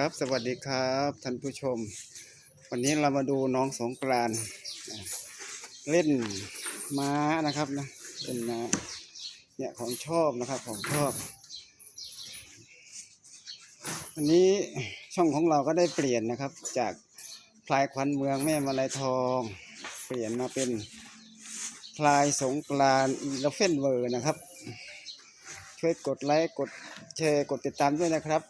ครับ สวัสดีครับท่านผู้ชม วันนี้เรามาดูน้องสงกรานเล่นม้านะครับนะเล่นม้าเนี่ยของชอบนะครับของชอบวันนี้ช่องของเราก็ได้เปลี่ยนนะครับ จากพลายควันเมืองแม่มาลายทอง เปลี่ยนมาเป็นพลายสงกรานอีลเฟนเวอร์นะครับ ช่วยกดไลค์กดแชร์กดติดตามด้วยนะครับ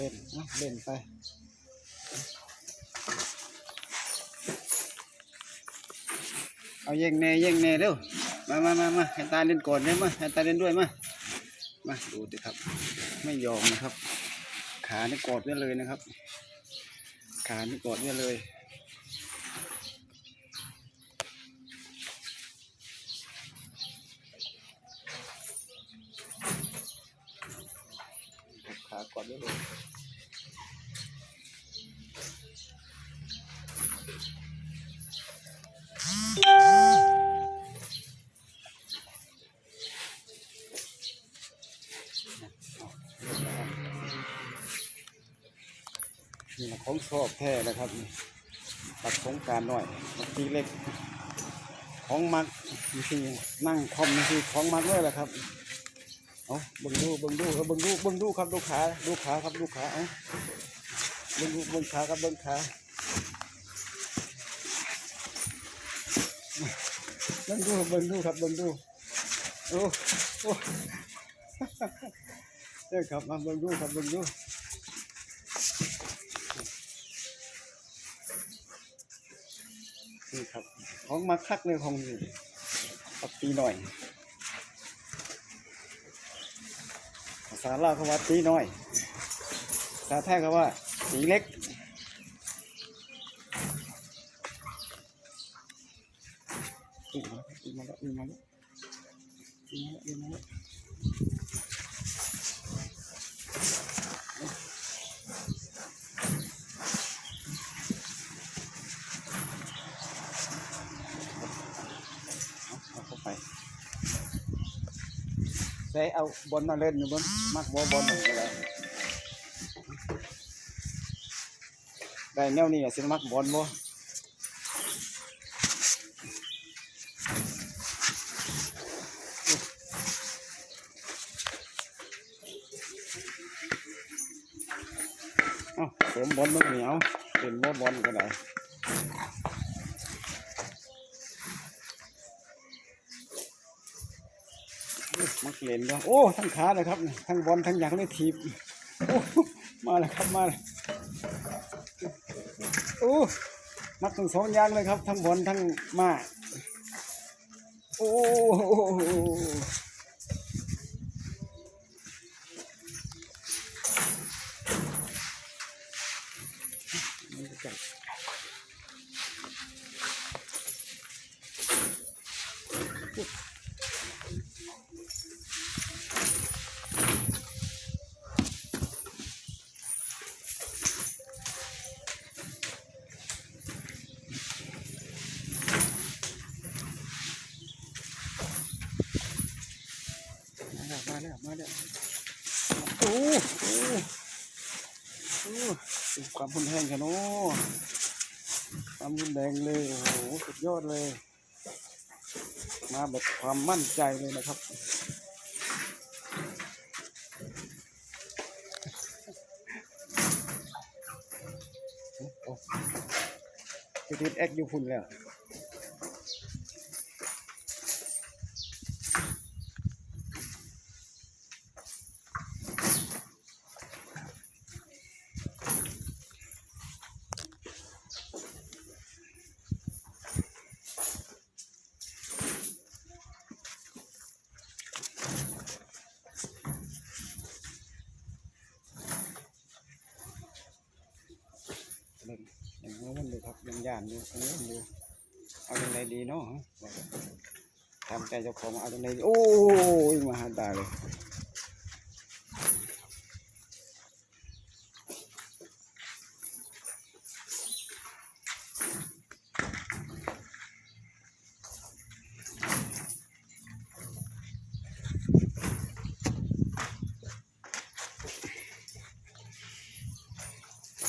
เล่นนะเล่นไปเอาเย่งแน่เย่งแน่เร็วมามามามาให้ตาเล่นก่อนได้มาให้ตาเล่นด้วยมามาดูดิครับ ไม่ยอมนะครับ ขานี่กอดไว้เลยนะครับ ขานี่กอดไว้เลยขากอดไว้เลย นี่นะของชอบแท้นะครับตัดสงการหน่อยบักทีเล็ก ของมักมีที่นั่งคอมมีที่ของมักด้วยแหละครับเอาเบิ่งดูเบิ่งดูครับเบิ่งดูเบิ่งดูครับดูขาดูขาครับดูขาเอาเบิ่งดูเบิ่งขาครับเบิ่งขาเบิ่งดูเบิ่งดูครับเบิ่งดูโอ้โอ้เด้อครับมาเบิ่งดูครับเบิ่งดู นี่ครับ ของมาคักเลยของนี่ปักตีหน่อยภาษาลาวเขาว่าตีน้อยภาษาไทยเขาว่าตีเล็กอีกแล้วอีกมาแล้วอีกมาแล้วอีกมาแล้วอีกมาแล้วเอาเอาเข้าไป ใส่เอาบอลมาเล่นอยู่บนมักบอลบอลหนึ่งก็ได้ได้แนวนี้อะสิมักบอลบ่เอ้าสวมบอลมันเหนียวเป็นบ่บอลก็ได้อุ๊ย มักเล่นแล้วโอ้ทั้งขาเลยครับทั้งบอลทั้งอยางเลยทีบมาเลยครับมาเลยโอ้มักทั้งสองอย่างเลยครับ ทั้งบอลทั้งมาโอ้จับ มาแล้วมาแล้วโอ้โอ้โอ้ดูความพุ่นแห้งกันโอ้ความรุนแรงเลยโอ้โหสุดยอดเลย มาแบบความมั่นใจเลยนะครับโอ้โหไปติดแอคอยู่พุ่นแล้ว เล่นอย่างนี้มันดูครับ ย่านอยู่ยังเล่นอยู่เอาอย่างไรดีเนาะตามใจเจ้าของเอาตรงไหนโอ้ยมาหาตาเลย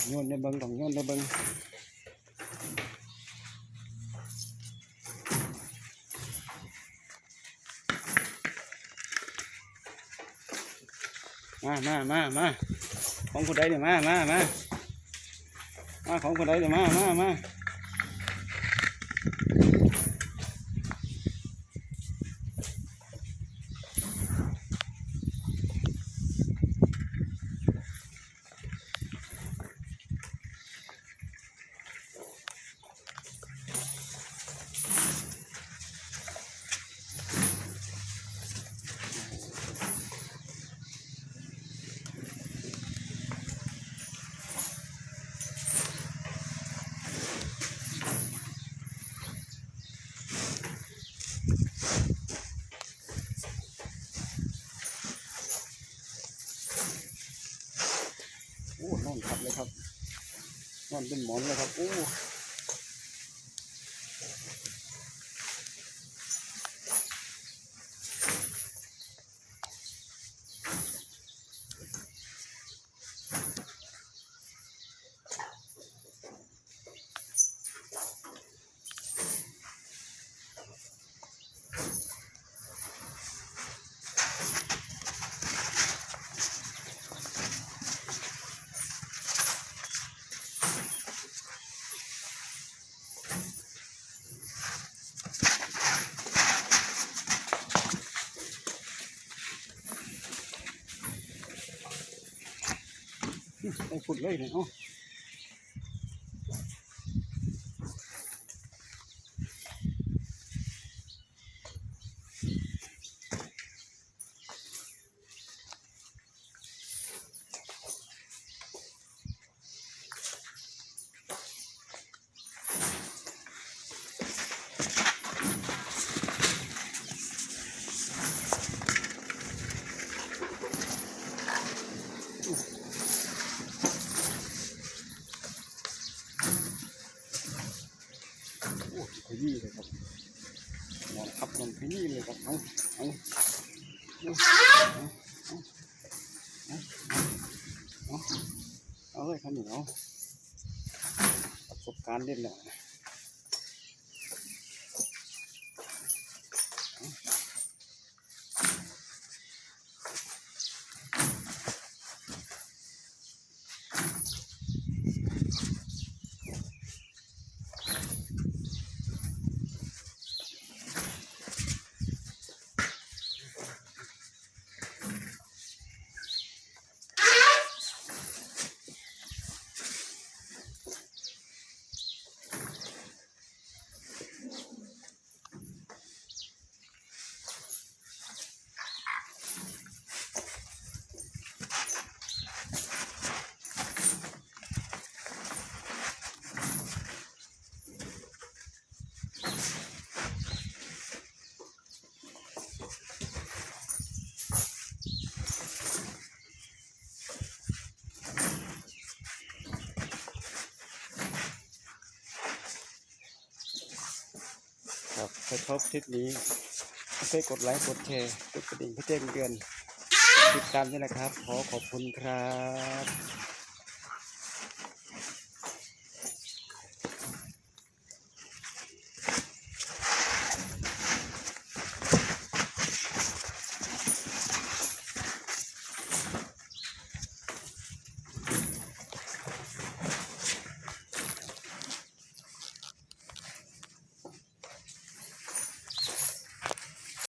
โยนได้เบิ้งต้องโยนได้เบิ้ง มามามามาของผู้ใดเดี๋ยมามามามาของผู้ใดเดี๋ยมามามาโอ้นอนทับเลยครับน อนเป็นหมอนเลยครับโอ้ไป ขุดเลยเนี่ยเอ้าโอ้ขยี้เลยครับ นอนทับนอนขยี้เลยครับเอาเอาเอาเอาเอาเอาเอาเลยครับนี่เอาประสบการณ์เล่นแหละ ครับถ้าชอบคลิปนี้ช่วยกดไลค์กดแชร์กดกระดิ่งเพื่อแจ้งเตือนติดตามด้วยนะครับ ขอขอบคุณครับ